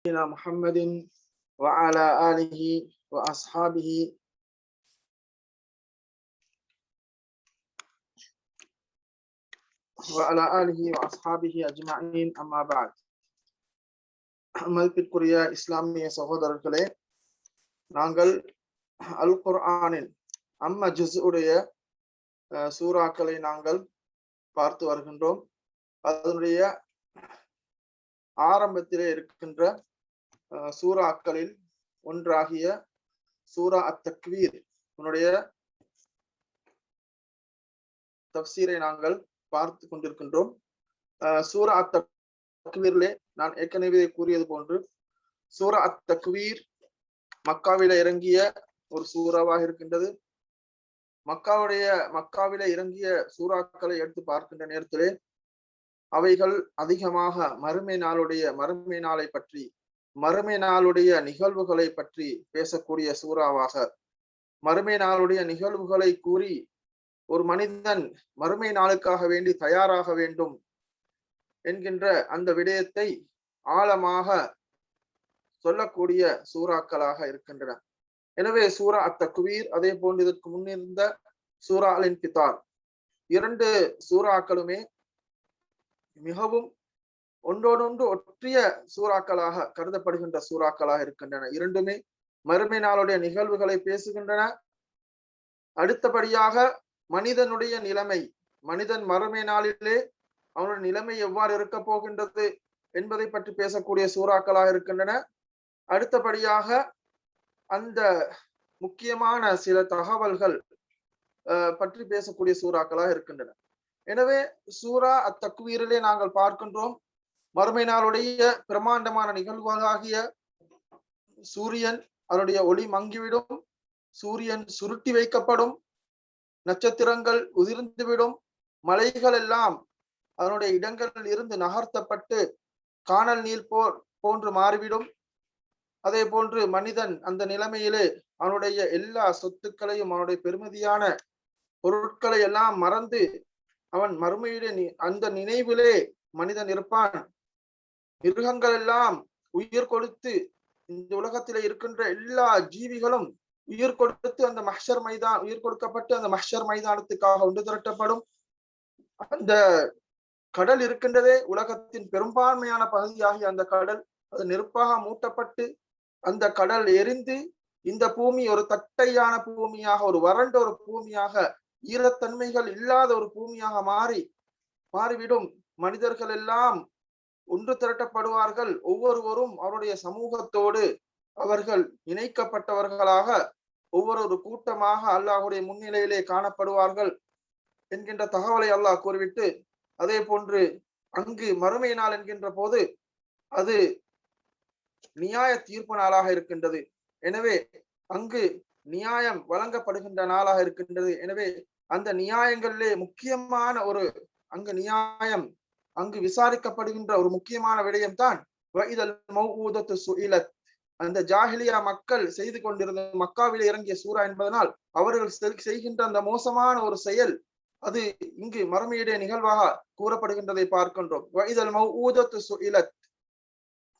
نبينا محمد وعلى آله وأصحابه وعلى آله وأصحابه أجمعين أما بعد மதிப்பிற்குரிய இஸ்லாமிய சகோதரர்களே நாங்கள் அல் குர்ஆனின் அம்ம ஜுஸ் உடைய அஹ், சூறாக்களை நாங்கள் பார்த்து வருகின்றோம் அதனுடைய ஆரம்பத்திலே இருக்கின்ற அஹ், சூறாக்களில் ஒன்றாகிய சூரா அத் தக்வீர் உன்னுடைய தப்சீரை நாங்கள் பார்த்து கொண்டிருக்கின்றோம். அஹ், சூரா அத் நான் ஏற்கனவே கூறியது போன்று சூரா அத் தக்வீர் மக்காவில இறங்கிய ஒரு சூறாவாக இருக்கின்றது. மக்காவுடைய மக்காவில இறங்கிய சூறாக்களை எடுத்து பார்க்கின்ற நேரத்திலே அவைகள் அதிகமாக மறுமை நாளுடைய மறுமை நாளை பற்றி மறுமை நாளுடைய நிகழ்வுகளை பற்றி பேசக்கூடிய சூறாவாக. மறுமை நாளுடைய நிகழ்வுகளை கூறி ஒரு மனிதன் மறுமை நாளுக்காக வேண்டி தயாராக வேண்டும் என்கின்ற அந்த விடயத்தை ஆழமாக சொல்லக்கூடிய சூறாக்களாக இருக்கின்றன. எனவே சூரா அத்த குவீர் அதே போன்று இதற்கு முன்னிருந்த சூரா அலின் இரண்டு சூறாக்களுமே மிகவும் ஒன்றோடொன்று ஒற்றிய சூறாக்களாக கருதப்படுகின்ற சூறாக்களாக இருக்கின்றன. இரண்டுமே மறுமை நாளுடைய நிகழ்வுகளை பேசுகின்றன. அடுத்தபடியாக மனிதனுடைய நிலைமை மனிதன் மறுமை நாளிலே அவனுடைய நிலைமை எவ்வாறு இருக்க போகின்றது என்பதை பற்றி பேசக்கூடிய சூறாக்களாக இருக்கின்றன. அடுத்தபடியாக அந்த முக்கியமான சில தகவல்கள் பற்றி பேசக்கூடிய சூறாக்களாக இருக்கின்றன. எனவே சூரா அத்தக்குவீரிலே நாங்கள் பார்க்கின்றோம். மறுமை நாளுடைய பிரமாண்டமான நிகழ்வுகளாகிய சூரியன் அதனுடைய ஒளி மங்கிவிடும் சூரியன் சுருட்டி வைக்கப்படும் நட்சத்திரங்கள் உதிர்ந்துவிடும் மலைகள் எல்லாம் அதனுடைய இடங்களில் இருந்து நகர்த்தப்பட்டு காணல் நீர் போ போன்று மாறிவிடும். அதே போன்று மனிதன் அந்த நிலைமையிலே அவனுடைய எல்லா சொத்துக்களையும் அவனுடைய பெருமதியான பொருட்களை எல்லாம் மறந்து அவன் மறுமையிலே நி- அந்த நினைவிலே மனிதன் இருப்பான். மிருகங்கள் எல்லாம் உயிர் கொடுத்து இந்த உலகத்திலே இருக்கின்ற எல்லா ஜீவிகளும் உயிர் கொடுத்து அந்த மஹர் மைதான் உயிர் கொடுக்கப்பட்டு அந்த மஹர் மைதானத்துக்காக ஒன்று திரட்டப்படும். அந்த கடல் இருக்கின்றதே உலகத்தின் பெரும்பான்மையான பகுதியாகிய அந்த கடல் அது நெருப்பாக மூட்டப்பட்டு அந்த கடல் எரிந்து இந்த பூமி ஒரு தட்டையான பூமியாக ஒரு வறண்ட ஒரு பூமியாக ஈரத்தன்மைகள் இல்லாத ஒரு பூமியாக மாறி மாறிவிடும். மனிதர்கள் எல்லாம் ஒன்று திரட்டப்படுவார்கள். ஒவ்வொருவரும் அவருடைய சமூகத்தோடு அவர்கள் இணைக்கப்பட்டவர்களாக ஒவ்வொரு கூட்டமாக அல்லாஹுடைய முன்னிலையிலே காணப்படுவார்கள் என்கின்ற தகவலை அல்லாஹ் கூறிவிட்டு அதே போன்று அங்கு மறுமை நாள் என்கின்ற போது அது நியாய தீர்ப்பு நாளாக இருக்கின்றது. எனவே அங்கு நியாயம் வழங்கப்படுகின்ற நாளாக இருக்கின்றது. எனவே அந்த நியாயங்களிலே முக்கியமான ஒரு அங்கு நியாயம் அங்கு விசாரிக்கப்படுகின்ற ஒரு முக்கியமான விடயம் தான் அந்த ஜாஹிலியா மக்கள் செய்து கொண்டிருந்த மக்காவிலே இறங்கிய சூரா என்பதனால் அவர்கள் செய்கின்ற அந்த மோசமான ஒரு செயல் அது இங்கு மறுமையுடைய நிகழ்வாக கூறப்படுகின்றதை பார்க்கின்றோம். வைதல் மௌதத்து சுஇலத்.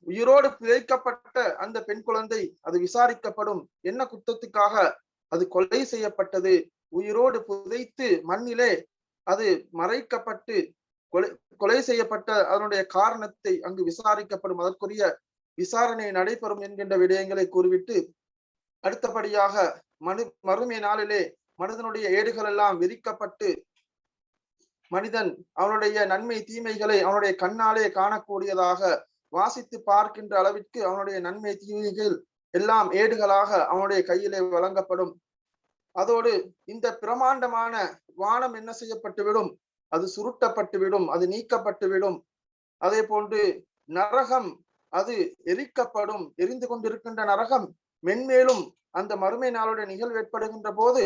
உயிரோடு பிழைக்கப்பட்ட அந்த பெண் குழந்தை அது விசாரிக்கப்படும் என்ன குத்தத்துக்காக அது கொலை செய்யப்பட்டது? உயிரோடு புதைத்து மண்ணிலே அது மறைக்கப்பட்டு கொலை கொலை செய்யப்பட்ட அதனுடைய காரணத்தை அங்கு விசாரிக்கப்படும் அதற்குரிய விசாரணை நடைபெறும் என்கின்ற விடயங்களை கூறிவிட்டு அடுத்தபடியாக மனு மறுமை நாளிலே மனிதனுடைய ஏடுகள் எல்லாம் விரிக்கப்பட்டு மனிதன் அவனுடைய நன்மை தீமைகளை அவனுடைய கண்ணாலே காணக்கூடியதாக வாசித்து பார்க்கின்ற அளவிற்கு அவனுடைய நன்மை தீமைகள் எல்லாம் ஏடுகளாக அவனுடைய கையிலே வழங்கப்படும். அதோடு இந்த பிரமாண்டமான வானம் என்ன செய்யப்பட்டுவிடும்? அது சுருட்டப்பட்டு விடும் அது நீக்கப்பட்டு விடும் அதே போன்று நரகம் அது எரிக்கப்படும் எரிந்து கொண்டிருக்கின்ற நரகம் மென்மேலும் அந்த மறுமை நாளுடைய நிகழ்வு ஏற்படுகின்ற போது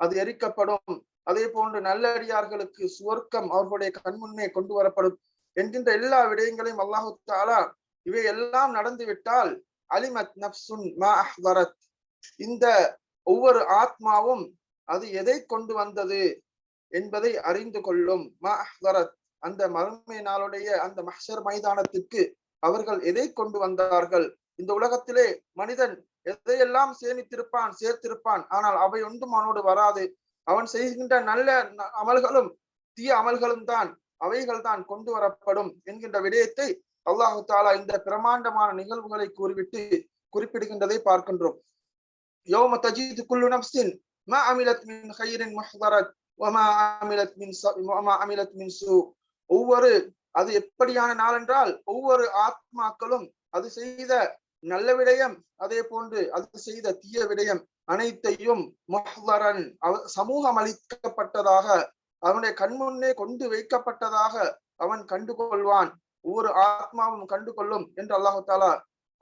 அது எரிக்கப்படும். அதே போன்று நல்லடியார்களுக்கு சுவர்க்கம் அவர்களுடைய கண்முன்னே கொண்டு வரப்படும் என்கின்ற எல்லா விடயங்களையும் அல்லாஹு தாலா இவை எல்லாம் நடந்துவிட்டால் அலிமத் நப்சுன் மா இந்த ஒவ்வொரு ஆத்மாவும் அது எதை கொண்டு வந்தது? என்பதை அறிந்து கொள்ளும். மா அஹ்தரத் அந்த மறுமை நாளுடைய அந்த மஹர் மைதானத்திற்கு அவர்கள் எதை கொண்டு வந்தார்கள்? இந்த உலகத்திலே மனிதன் எதையெல்லாம் சேமித்திருப்பான் சேர்த்திருப்பான் ஆனால் அவை ஒன்றும் அவனோடு வராது. அவன் செய்கின்ற நல்ல அமல்களும் தீய அமல்களும் தான். அவைகள் தான் கொண்டு வரப்படும் என்கின்ற விடயத்தை அல்லாஹு தாலா இந்த பிரமாண்டமான நிகழ்வுகளை கூறிவிட்டு குறிப்பிடுகின்றதை பார்க்கின்றோம். யோம தஜீது குல்லு நப்சின் மா அமிலத் மின் ஹைரின் முஹ்தரத். வமா அமிலத் மின் வமா அமிலத் மின் சு ஒவ்வொரு அது எப்படியான நாள் என்றால் ஒவ்வொரு ஆத்மாக்களும் அது செய்த நல்ல விடயம் அதே போன்று அது செய்த தீய விடயம் அனைத்தையும் முஹ்தரன் சமூகம் அளிக்கப்பட்டதாக அவனுடைய கண்முன்னே கொண்டு வைக்கப்பட்டதாக அவன் கண்டு கொள்வான். ஒவ்வொரு ஆத்மாவும் கண்டு கொள்ளும் என்று அல்லாஹு தாலா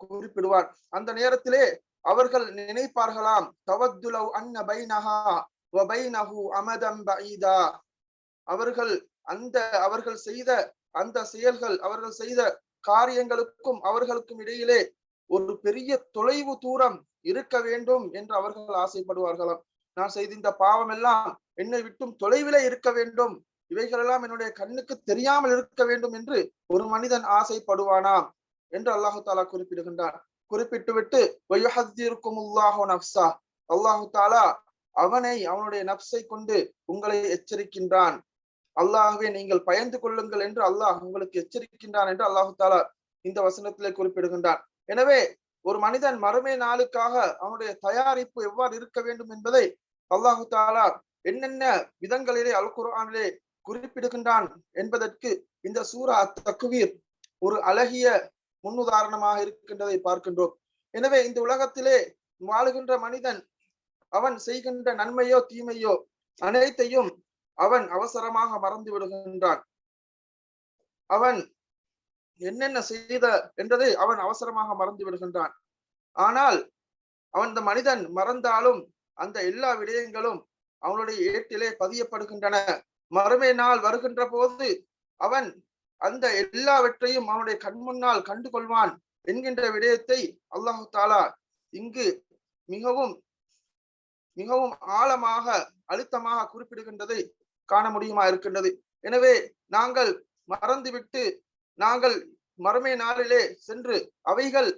குறிப்பிடுவார் அந்த நேரத்திலே அவர்கள் நினைப்பார்களாம் தவத்துலவ் அன்ன பைனஹா அமதம் பஈதா அவர்கள் அந்த அவர்கள் செய்த அந்த செயல்கள் அவர்கள் செய்த காரியங்களுக்கும் அவர்களுக்கும் இடையிலே ஒரு பெரிய தொலைவு தூரம் இருக்க வேண்டும் என்று அவர்கள் ஆசைப்படுவார்களாம். நான் செய்த இந்த பாவம் எல்லாம் என்னை விட்டும் தொலைவிலே இருக்க வேண்டும். இவைகளெல்லாம் என்னுடைய கண்ணுக்கு தெரியாமல் இருக்க வேண்டும் என்று ஒரு மனிதன் ஆசைப்படுவானாம் என்று அல்லாஹு தாலா குறிப்பிடுகின்றான். குறிப்பிட்டு விட்டு நப்சா அல்லாஹு தாலா அவனை அவனுடைய நப்சை கொண்டு உங்களை எச்சரிக்கின்றான். அல்லாஹுவே நீங்கள் பயந்து கொள்ளுங்கள் என்று அல்லாஹ் உங்களுக்கு எச்சரிக்கின்றான் என்று அல்லாஹு தாலா இந்த வசனத்திலே குறிப்பிடுகின்றான். எனவே ஒரு மனிதன் மறுமை நாளுக்காக அவனுடைய தயாரிப்பு எவ்வாறு இருக்க வேண்டும் என்பதை அல்லாஹு தாலா என்னென்ன விதங்களிலே அல் குரானிலே குறிப்பிடுகின்றான் என்பதற்கு இந்த சூரா தக்குவீர் ஒரு அழகிய முன்னுதாரணமாக இருக்கின்றதை பார்க்கின்றோம். எனவே இந்த உலகத்திலே வாழுகின்ற மனிதன் அவன் செய்கின்ற நன்மையோ தீமையோ அனைத்தையும் அவன் அவசரமாக மறந்து விடுகின்றான். அவன் என்னென்ன செய்த என்றதை அவன் அவசரமாக மறந்து விடுகின்றான். ஆனால் அவன் இந்த மனிதன் மறந்தாலும் அந்த எல்லா விடயங்களும் அவனுடைய ஏட்டிலே பதியப்படுகின்றன. மறுமை நாள் வருகின்ற போது அவன் அந்த எல்லாவற்றையும் அவனுடைய கண் முன்னால் கண்டு கொள்வான் என்கின்ற விடயத்தை அல்லாஹு தாலா இங்கு மிகவும் மிகவும் ஆழமாக அழுத்தமாக குறிப்பிடுகின்றதை காண முடியுமா இருக்கின்றது. எனவே நாங்கள் மறந்துவிட்டு நாங்கள் மறுமை நாளிலே சென்று அவைகள்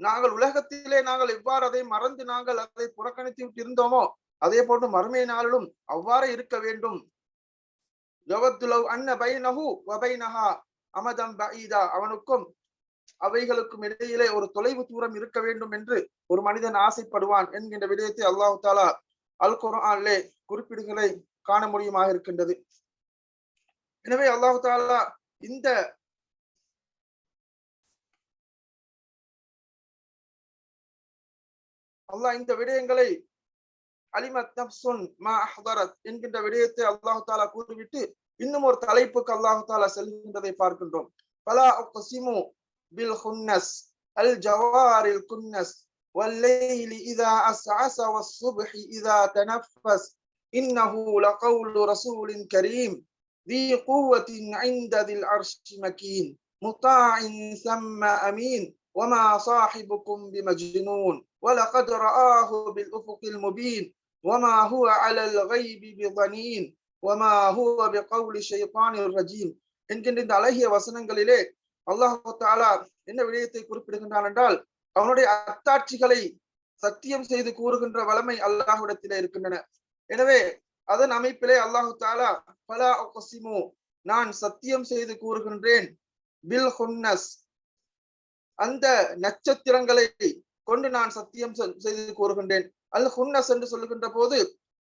நாங்கள் உலகத்திலே நாங்கள் எவ்வாறு அதை மறந்து நாங்கள் அதை புறக்கணித்து விட்டு இருந்தோமோ அதே போன்று மறுமை நாளிலும் அவ்வாறு இருக்க வேண்டும். அன்ன பைனஹு அமதம் அவனுக்கும் அவைகளுக்கும் இடையிலே ஒரு தொலைவு தூரம் இருக்க வேண்டும் என்று ஒரு மனிதன் ஆசைப்படுவான் என்கின்ற விடயத்தை அல்லாஹு தாலா அல் குரான்லே குறிப்பீடுகளை காண முடியுமாக இருக்கின்றது. எனவே அல்லாஹு தாலா இந்த அல்லாஹ் இந்த விடயங்களை அலிமத் நப்சுன் மா அஹ்தரத் என்கின்ற விடயத்தை அல்லாஹு தாலா கூறிவிட்டு இன்னும் ஒரு தலைப்புக்கு அல்லாஹு தாலா செல்கின்றதை பார்க்கின்றோம். பலா பில் ஹுன்னஸ் அல் ஜவாரில் குன்னஸ் والليل إذا أسعس والصبح إذا تنفس إنه لقول رسول كريم ذي قوة عند ذي العرش مكين مطاع ثم أمين وما صاحبكم بمجنون ولقد رآه بالأفق المبين وما هو على الغيب بضنين وما هو بقول شيطان الرجيم என்கின்ற இந்த அழகிய வசனங்களிலே அல்லாஹு தாலா என்ன விடயத்தை குறிப்பிடுகின்றான் என்றால் அவனுடைய அத்தாட்சிகளை சத்தியம் செய்து கூறுகின்ற வளமை அல்லாஹுடத்திலே இருக்கின்றன. எனவே அதன் அமைப்பிலே அல்லாஹு தாலா பலா ஒசிமு நான் சத்தியம் செய்து கூறுகின்றேன் பில் ஹுன்னஸ். அந்த நட்சத்திரங்களை கொண்டு நான் சத்தியம் செய்து கூறுகின்றேன். அல் ஹுன்னஸ் என்று சொல்லுகின்ற போது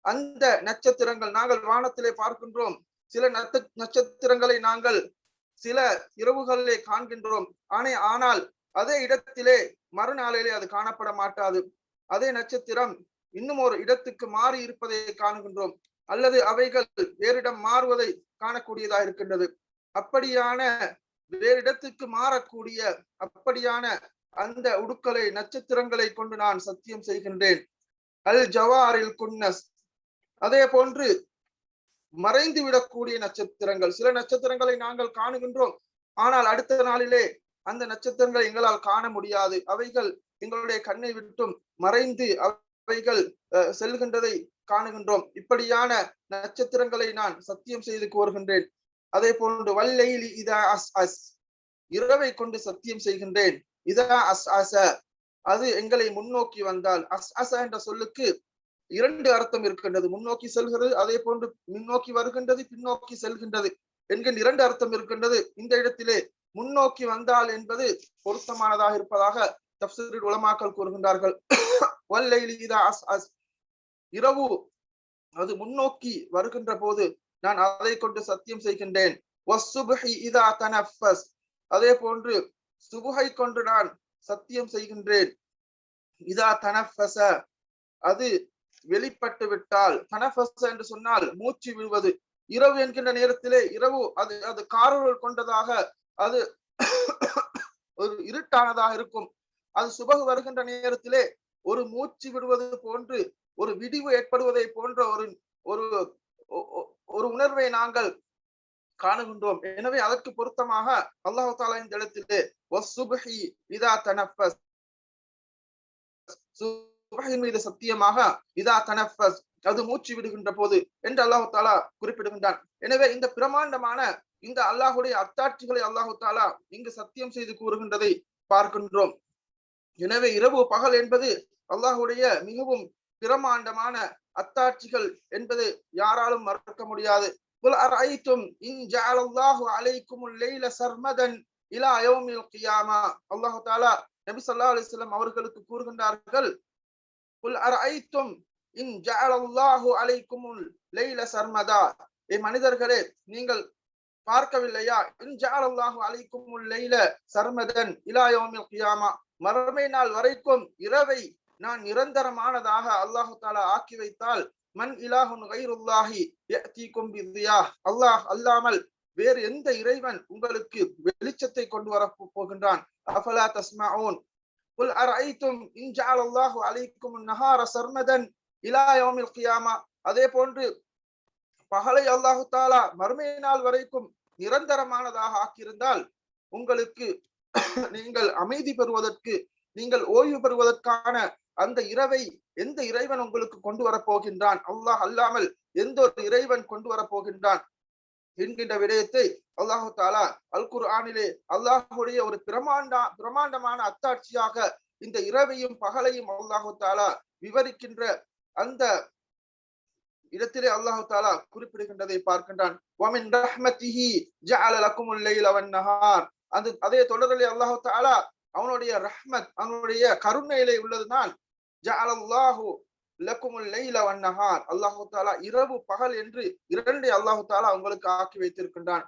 அந்த நட்சத்திரங்கள் நாங்கள் வானத்திலே பார்க்கின்றோம். சில நட்சத்திரங்களை நாங்கள் சில இரவுகளிலே காண்கின்றோம். ஆனே ஆனால் அதே இடத்திலே மறுநாளிலே அது காணப்பட மாட்டாது. அதே நட்சத்திரம் இன்னும் ஒரு இடத்துக்கு மாறி இருப்பதை காணுகின்றோம். அல்லது அவைகள் வேறிடம் மாறுவதை காணக்கூடியதாக இருக்கின்றது. அப்படியான வேறு இடத்துக்கு மாறக்கூடிய அப்படியான அந்த உடுக்களை நட்சத்திரங்களை கொண்டு நான் சத்தியம் செய்கின்றேன். அல் ஜவாரில் குன்னஸ். அதே போன்று மறைந்து விடக்கூடிய நட்சத்திரங்கள். சில நட்சத்திரங்களை நாங்கள் காணுகின்றோம். ஆனால் அடுத்த நாளிலே அந்த நட்சத்திரங்களை எங்களால் காண முடியாது. அவைகள் எங்களுடைய கண்ணை விட்டும் மறைந்து அவைகள் செல்கின்றதை காணுகின்றோம். இப்படியான நட்சத்திரங்களை நான் சத்தியம் செய்து கோருகின்றேன். அதே போன்று வல்லைலி இதா அஸ் அஸ். இரவை கொண்டு சத்தியம் செய்கின்றேன். இதா அஸ் அச. அது எங்களை முன்னோக்கி வந்தால் அஸ் அச என்ற சொல்லுக்கு இரண்டு அர்த்தம் இருக்கின்றது. முன்னோக்கி செல்கிறது அதே போன்று முன்னோக்கி வருகின்றது பின்னோக்கி செல்கின்றது என்கின்ற இரண்டு அர்த்தம் இருக்கின்றது. இந்த இடத்திலே முன்னோக்கி வந்தால் என்பது பொருத்தமானதாக இருப்பதாக தப்சீரில் உலமாக்கள் கூறுகின்றார்கள். இரவு அது முன்னோக்கி வருகின்ற போது நான் அதை கொண்டு சத்தியம் செய்கின்றேன். அதே போன்று சுபுகை கொண்டு நான் சத்தியம் செய்கின்றேன். இதா தனஃபச அது வெளிப்பட்டு விட்டால் தனஃபஸ் என்று சொன்னால் மூச்சு விடுவது இரவு என்கின்ற நேரத்திலே இரவு அது அது காரர்கள் கொண்டதாக அது ஒரு இருட்டானதாக இருக்கும். அது சுபகு வருகின்ற நேரத்திலே ஒரு மூச்சு விடுவது போன்று ஒரு விடிவு ஏற்படுவதை போன்ற ஒரு ஒரு ஒரு உணர்வை நாங்கள் காணுகின்றோம். எனவே அதற்கு பொருத்தமாக அல்லாஹு தாலா இந்த இடத்திலே வஸ்ஸுப்ஹி இதா தனஃபஸ் சுபஹின் மீது சத்தியமாக இதா தனஃபஸ் அது மூச்சு விடுகின்ற போது என்று அல்லாஹு தாலா குறிப்பிடுகின்றான் எனவே இந்த பிரமாண்டமான இந்த அல்லாஹுடைய அத்தாட்சிகளை அல்லாஹு தாலா இங்கு சத்தியம் செய்து கூறுகின்றதை பார்க்கின்றோம் எனவே இரவு பகல் என்பது அல்லாஹுடைய மிகவும் பிரமாண்டமான அத்தாட்சிகள் என்பது யாராலும் மறக்க முடியாது قل أرأيتم إن جعل الله عليكم الليل سرمدا إلى يوم القيامة அல்லாஹ் தாலா நபி ஸல்லல்லாஹு அலைஹி வஸல்லம் அவர்களுக்கு கூறுகின்றார்கள் குல் அரைத்தும் இன் ஜஅலல்லாஹு அலைக்குமுல் லைல சர்மதா ஏ மனிதர்களே நீங்கள் பார்க்கவில்லையா? இன் ஜஅலல்லாஹு அலைக்குமுல் லைல சர்மதன் இலா கியாமா மறுமை நாள் வரைக்கும் இரவை நான் நிரந்தரமானதாக அல்லாஹு தாலா ஆக்கி வைத்தால் மண் இலாஹுன் கைருல்லாஹி தீக்கும் பிதியா. அல்லாஹ் அல்லாமல் வேறு எந்த இறைவன் உங்களுக்கு வெளிச்சத்தை கொண்டு வர போகின்றான். அஃபலா ஓன் قل أرأيتم إن جعل الله عليكم النهار سرمدا إلى يوم القيامة அதே போன்று பகலை அல்லாஹு தாலா மறுமை நாள் வரைக்கும் நிரந்தரமானதாக ஆக்கியிருந்தால் உங்களுக்கு நீங்கள் அமைதி பெறுவதற்கு நீங்கள் ஓய்வு பெறுவதற்கான அந்த இரவை எந்த இறைவன் உங்களுக்கு கொண்டு வரப்போகின்றான் அல்லாஹ் அல்லாமல் எந்த ஒரு இறைவன் கொண்டு வரப்போகின்றான் என்கின்ற விடயத்தை அல்லாஹு தாலா அல் குர்ஆனிலே அல்லாஹுடைய ஒரு பிரமாண்டா பிரமாண்டமான அத்தாட்சியாக இந்த இரவையும் பகலையும் அல்லாஹு தாலா விவரிக்கின்ற அந்த இடத்திலே அல்லாஹு தாலா குறிப்பிடுகின்றதை பார்க்கின்றான். அந்த அதே தொடரிலே அல்லாஹு தாலா அவனுடைய ரஹ்மத் அவனுடைய கருணையிலே உள்ளதுதான். ஜஅலல்லாஹு லக்குமுல் லைல வன்னஹார் அல்லாஹு தாலா இரவு பகல் என்று இரண்டு அல்லாஹு தாலா அவங்களுக்கு ஆக்கி வைத்திருக்கின்றான்.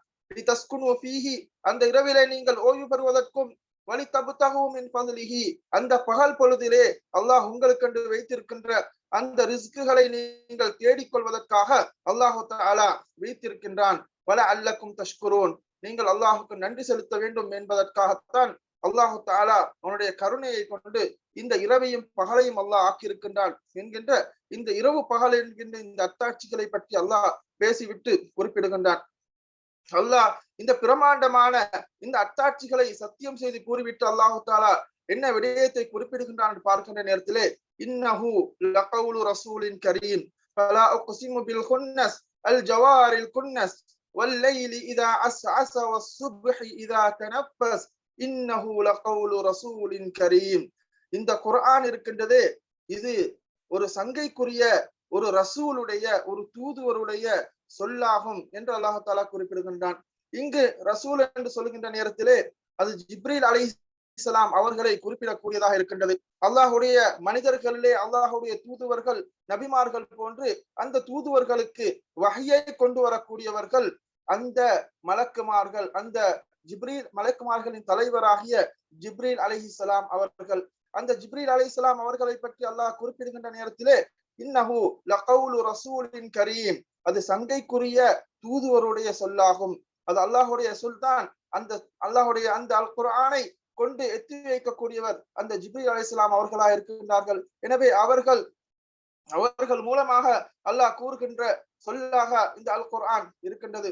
அந்த இரவிலே நீங்கள் ஓய்வு பெறுவதற்கும் வழி தபுத்தகவும் மின் அந்த பகல் பொழுதிலே அல்லாஹ் உங்களுக்கென்று வைத்திருக்கின்ற அந்த ரிஸ்குகளை நீங்கள் தேடிக்கொள்வதற்காக அல்லாஹு தாலா வைத்திருக்கின்றான் வல அல்லக்கும் தஷ்குரோன். நீங்கள் அல்லாஹுக்கு நன்றி செலுத்த வேண்டும் என்பதற்காகத்தான் அல்லாஹு தாலா அவனுடைய கருணையை கொண்டு இந்த இரவையும் பகலையும் அல்லாஹ் ஆக்கியிருக்கின்றான் என்கின்ற இந்த இரவு பகல் என்கின்ற இந்த அத்தாட்சிகளை பற்றி அல்லாஹ் பேசிவிட்டு குறிப்பிடுகின்றான். அல்லாஹ் இந்த பிரமாண்டமான இந்த அத்தாட்சிகளை சத்தியம் செய்து கூறிவிட்டு அல்லாஹு தாலா என்ன விடயத்தை குறிப்பிடுகின்றான் என்று பார்க்கின்ற நேரத்திலே இன்னஹு லகவுலு ரசூலின் கரீம் ஃபலா உக்ஸிமு பில் குன்னஸ் அல் ஜவாரில் குன்னஸ் والليل إذا عسعس والصبح إذا تنفس إنه لقول رسول كريم இந்த குர்ஆன் இருக்கின்றதே இது ஒரு சங்கைக்குரிய ஒரு ரசூலுடைய ஒரு தூதுவருடைய சொல்லாகும் என்று அல்லாஹாலா குறிப்பிடுகின்றான். இங்கு ரசூல் என்று சொல்கின்ற நேரத்திலே அது ஜிப்ரீல் அலை இஸ்லாம் அவர்களை குறிப்பிடக்கூடியதாக இருக்கின்றது. அல்லாஹுடைய மனிதர்களிலே அல்லாஹுடைய தூதுவர்கள் நபிமார்கள் போன்று அந்த தூதுவர்களுக்கு வகையை கொண்டு வரக்கூடியவர்கள் அந்த மலக்குமார்கள் அந்த ஜிப்ரீல் மலக்குமார்களின் தலைவராகிய ஜிப்ரீல் அலைஹிஸ்ஸலாம் அவர்கள். அந்த ஜிப்ரீல் அலைஹிஸ்ஸலாம் அவர்களை பற்றி அல்லாஹ் குறிப்பிடுகின்ற நேரத்திலே இன்னஹு லகவுலு ரசூலின் கரீம். அது சங்கைக்குரிய தூதுவருடைய சொல்லாகும். அது அல்லாஹுடைய சுல்தான். அந்த அல்லாஹுடைய அந்த அல் குர்ஆனை கொண்டு எத்தி வைக்கக்கூடியவர் அந்த ஜிப்ரி அலி இஸ்லாம் அவர்களா இருக்கின்றார்கள். எனவே அவர்கள் அவர்கள் மூலமாக அல்லாஹ் கூறுகின்ற சொல்லாக இந்த அல் குர்ஆன் இருக்கின்றது.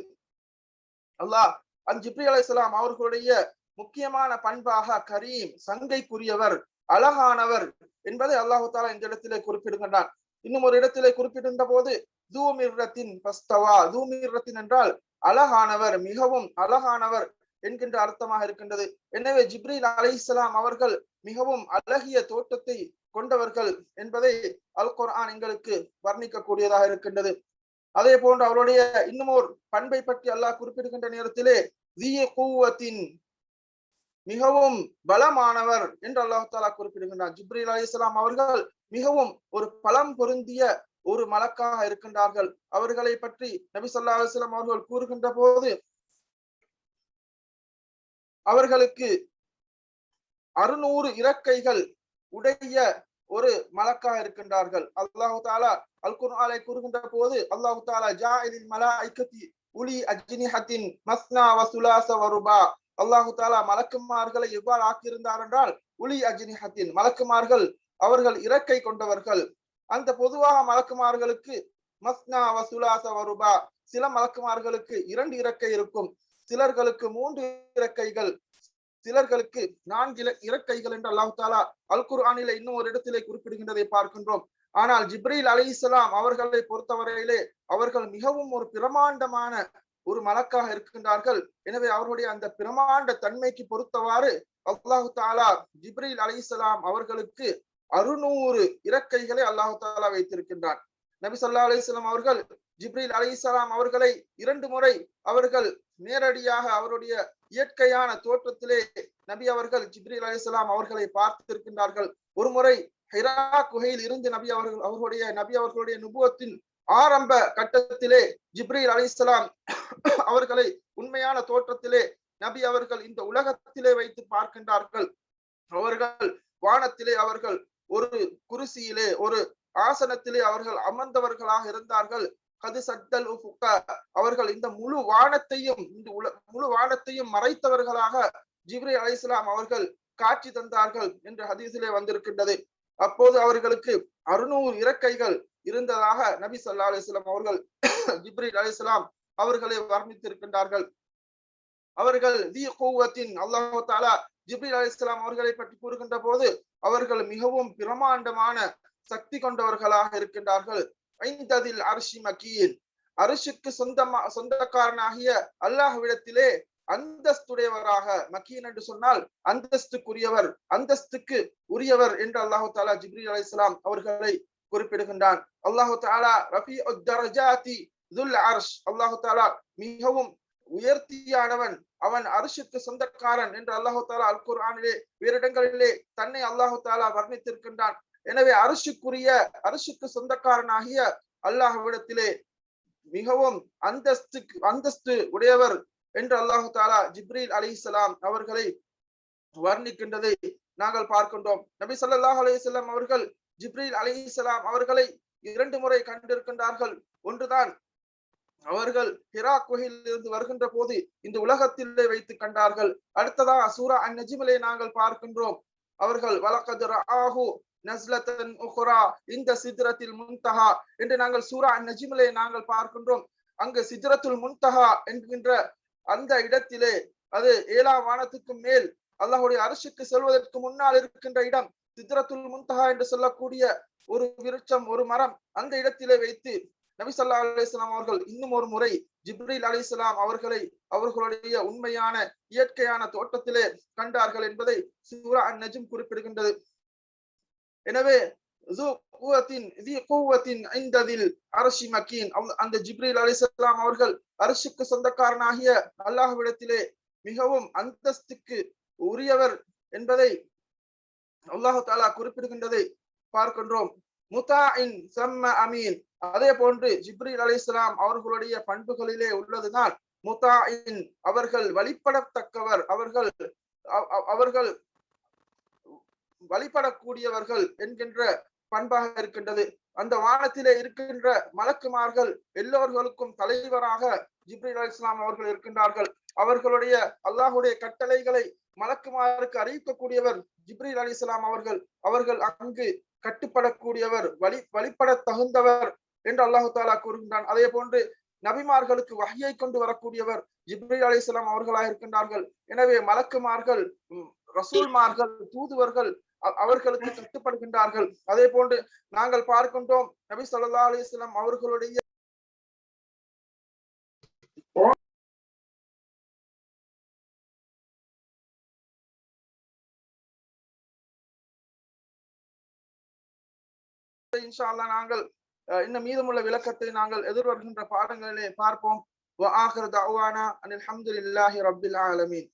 அல்லாஹ் அந்த ஜிப்ரி அலைஹிஸ்ஸலாம் அவர்களுடைய முக்கியமான பண்பாக கரீம் சங்கைக்குரியவர் அழகானவர் என்பதை அல்லாஹு தாலா இந்த இடத்திலே குறிப்பிடுகின்றான். இன்னும் ஒரு இடத்திலே குறிப்பிட்டிருந்த போது தூமிர்ரத்தின் பஸ்தவா தூமிர்ரத்தின் என்றால் அழகானவர் மிகவும் அழகானவர் என்கின்ற அர்த்தமாக இருக்கின்றது. எனவே ஜிப்ரீல் அலை இஸ்லாம் அவர்கள் மிகவும் அழகிய தோட்டத்தை கொண்டவர்கள் என்பதை அல் குர்ஆன் எங்களுக்கு வர்ணிக்கக்கூடியதாக இருக்கின்றது. அதே போன்று அவருடைய இன்னுமோர் பண்பை பற்றி அல்லாஹ் குறிப்பிடுகின்ற நேரத்திலே மிகவும் பலமானவர் என்று அல்லாஹு தாலா குறிப்பிடுகின்றார் ஜிப்ரீல் அலி இஸ்லாம் அவர்கள் மிகவும் ஒரு பலம் பொருந்திய ஒரு மலக்காக இருக்கின்றார்கள். அவர்களை பற்றி நபி சொல்லா அலுவலம் அவர்கள் கூறுகின்ற போது அவர்களுக்கு அறுநூறு இறக்கைகள் உடைய ஒரு மலக்காக இருக்கின்றார்கள். அல்லாஹு தாலா அல் குர்ஆனை கூறுகின்ற போது அல்லாஹு தாலா ஜாஹிரின் மலா ஐக்கத்தி உலி அஜ்னிஹத்தின் மஸ்னா வசுலாச வருபா அல்லாஹு தாலா மலக்குமார்களை எவ்வாறு ஆக்கியிருந்தார் என்றால் உலி அஜ்னிஹத்தின் மலக்குமார்கள் அவர்கள் இறக்கை கொண்டவர்கள். அந்த பொதுவாக மலக்குமார்களுக்கு மஸ்னா வசுலாச வருபா சில மலக்குமார்களுக்கு இரண்டு இறக்கை இருக்கும். சிலர்களுக்கு மூன்று இறக்கைகள். சிலர்களுக்கு நான்கு இறக்கைகள் என்று அல்லாஹு தாலா அல் குர்ஆனில இன்னும் ஒரு இடத்திலே குறிப்பிடுகின்றதை பார்க்கின்றோம். ஆனால் ஜிப்ரீல் அலைஹிஸ்ஸலாம் அவர்களை பொறுத்தவரையிலே அவர்கள் மிகவும் ஒரு பிரமாண்டமான ஒரு மலக்காக இருக்கின்றார்கள். எனவே அவர்களுடைய அந்த பிரமாண்ட தன்மைக்கு பொறுத்தவாறு அல்லாஹு தாலா ஜிப்ரீல் அலைஹிஸ்ஸலாம் அவர்களுக்கு அறுநூறு இறக்கைகளை அல்லாஹு தாலா வைத்திருக்கின்றான். நபி சல்லா அலிஸ்லாம் அவர்கள் ஜிப்ரீல் அலைஹிஸ்ஸலாம் அவர்களை இரண்டு முறை அவர்கள் நேரடியாக அவருடைய இயற்கையான தோற்றத்திலே நபி அவர்கள் ஜிப்ரீல் அலைஹிஸ்ஸலாம் அவர்களை பார்த்திருக்கின்றார்கள். ஒரு முறை ஹிரா குகையில் இருந்து நபி அவர்கள் அவர்களுடைய நபி அவர்களுடைய நுபுவத்தின் ஆரம்ப கட்டத்திலே ஜிப்ரீல் அலைஹிஸ்ஸலாம் அவர்களை உண்மையான தோற்றத்திலே நபி அவர்கள் இந்த உலகத்திலே வைத்து பார்க்கின்றார்கள். அவர்கள் வானத்திலே அவர்கள் ஒரு குருசியிலே ஒரு ஆசனத்திலே அவர்கள் அமர்ந்தவர்களாக இருந்தார்கள். கது சத்தல் அவர்கள் இந்த முழு வானத்தையும் இந்த உல முழு வானத்தையும் மறைத்தவர்களாக ஜிப்ரி அலைஹிஸ்ஸலாம் அவர்கள் காட்சி தந்தார்கள் என்று ஹதீஸிலே வந்திருக்கின்றது. அப்போது அவர்களுக்கு அறுநூறு இறக்கைகள் இருந்ததாக நபி ஸல்லல்லாஹு அலிஸ்லாம் அவர்கள் அவர்கள் அலி இஸ்லாம் அவர்களை வர்ணித்திருக்கின்றார்கள். அவர்கள் தி கூவத்தின் அல்லாஹு ஜிப்ரீல் அலிஸ்லாம் அவர்களை பற்றி கூறுகின்ற போது அவர்கள் மிகவும் பிரமாண்டமான சக்தி கொண்டவர்களாக இருக்கின்றார்கள். ஐந்ததில் அரிசி மக்கீன். அரிசிக்கு சொந்தமா சொந்தக்காரனாகிய அல்லாஹ்விடத்திலே அந்தஸ்துடையவராக மக்கீன் என்று சொன்னால் அந்தஸ்துக்குரியவர் அந்தஸ்துக்கு உரியவர் என்று அல்லாஹு தாலா ஜிப்ரீல் அலைஹிஸ்ஸலாம் அவர்களை குறிப்பிடுகின்றான். அல்லாஹு தாலா ரஃபி அல்லாஹு தாலா மிகவும் உயர்த்தியானவன். அவன் அரிசுக்கு சொந்தக்காரன் என்று அல்லாஹு தாலா அல் குர்ஆனிலே வேறு இடங்களிலே தன்னை அல்லாஹு தாலா வர்ணித்திருக்கின்றான். எனவே அரிசுக்குரிய அரிசுக்கு சொந்தக்காரனாகிய அல்லாஹுவிடத்திலே மிகவும் அந்தஸ்து அந்தஸ்து உடையவர் என்று அல்லாஹு தாலா ஜிப்ரீல் அலி இஸ்லாம் அவர்களை வர்ணிக்கின்றதை நாங்கள் பார்க்கின்றோம். நபி சல்லாஹ் அலிசல்லாம் அவர்கள் ஜிப்ரீல் அலி இஸ்லாம் அவர்களை இரண்டு முறை கண்டிருக்கின்றார்கள். ஒன்றுதான் அவர்கள் ஹிரா குகையிலிருந்து வருகின்ற போது இந்த உலகத்திலே வைத்து கண்டார்கள். அடுத்ததாக சூரா அன் நாங்கள் பார்க்கின்றோம். அவர்கள் வழக்கதுர ரஆஹு நஸ்லத்தன் உஹ்ரா இந்த சித்திரத்தில் முன்தஹா என்று நாங்கள் சூரா அன் நாங்கள் பார்க்கின்றோம். அங்கு சித்திரத்துல் முன்தஹா என்கின்ற அந்த இடத்திலே அது ஏழா வானத்துக்கு மேல் அல்லாஹுடைய அரசுக்கு செல்வதற்கு முன்னால் இருக்கின்ற இடம் சித்திரத்துல் முன்தஹா என்று சொல்லக்கூடிய ஒரு விருட்சம் ஒரு மரம் அந்த இடத்திலே வைத்து நபி அலிஸ்லாம் அவர்கள் இன்னும் ஒரு முறை ஜிப்ரீல் அலி அவர்களை அவர்களுடைய உண்மையான இயற்கையான தோட்டத்திலே கண்டார்கள் என்பதை சூரா அன் நஜும் குறிப்பிடுகின்றது. எனவே அந்த ஜிப்ரீல் அலிசலாம் அவர்கள் அரசுக்கு சொந்தக்காரனாகிய அல்லாஹ்விடத்திலே மிகவும் அந்தஸ்துக்கு உரியவர் என்பதை அல்லாஹு தாலா குறிப்பிடுகின்றதை பார்க்கின்றோம். முதா இன் சம்ம அமீன் அதே போன்று ஜிப்ரீல் அலைஹிஸ்ஸலாம் அவர்களுடைய பண்புகளிலே உள்ளதுதான் முத்தாயின் அவர்கள் வழிபடத்தக்கவர் அவர்கள் அவர்கள் வழிபடக்கூடியவர்கள் என்கின்ற பண்பாக இருக்கின்றது. அந்த வானத்திலே இருக்கின்ற மலக்குமார்கள் எல்லோர்களுக்கும் தலைவராக ஜிப்ரீல் அலைஹிஸ்ஸலாம் அவர்கள் இருக்கின்றார்கள். அவர்களுடைய அல்லாஹுடைய கட்டளைகளை மலக்குமாருக்கு அறிவிக்கக்கூடியவர் ஜிப்ரீல் அலிஸ்லாம் அவர்கள். அவர்கள் அங்கு கட்டுப்படக்கூடியவர் வழி வழிபட தகுந்தவர் என்று அல்லாஹு தாலா கூறுகின்றான். அதே போன்று நபிமார்களுக்கு வகையை கொண்டு வரக்கூடியவர் ஜிப்ரி அலி அவர்களாக இருக்கின்றார்கள். எனவே மலக்குமார்கள் ரசூல்மார்கள் தூதுவர்கள் அவர்களுக்கு திருட்டுப்படுகின்றார்கள் அதே போன்று நாங்கள் பார்க்கின்றோம் நபி சொல்லா அலிஸ்லாம் அவர்களுடைய இன்ஷா அல்லா நாங்கள் இன்னும் மீதமுள்ள விளக்கத்தை நாங்கள் எதிர்வருகின்ற பாடங்களிலே பார்ப்போம் وآخر دعوانا أن الحمد لله رب العالمين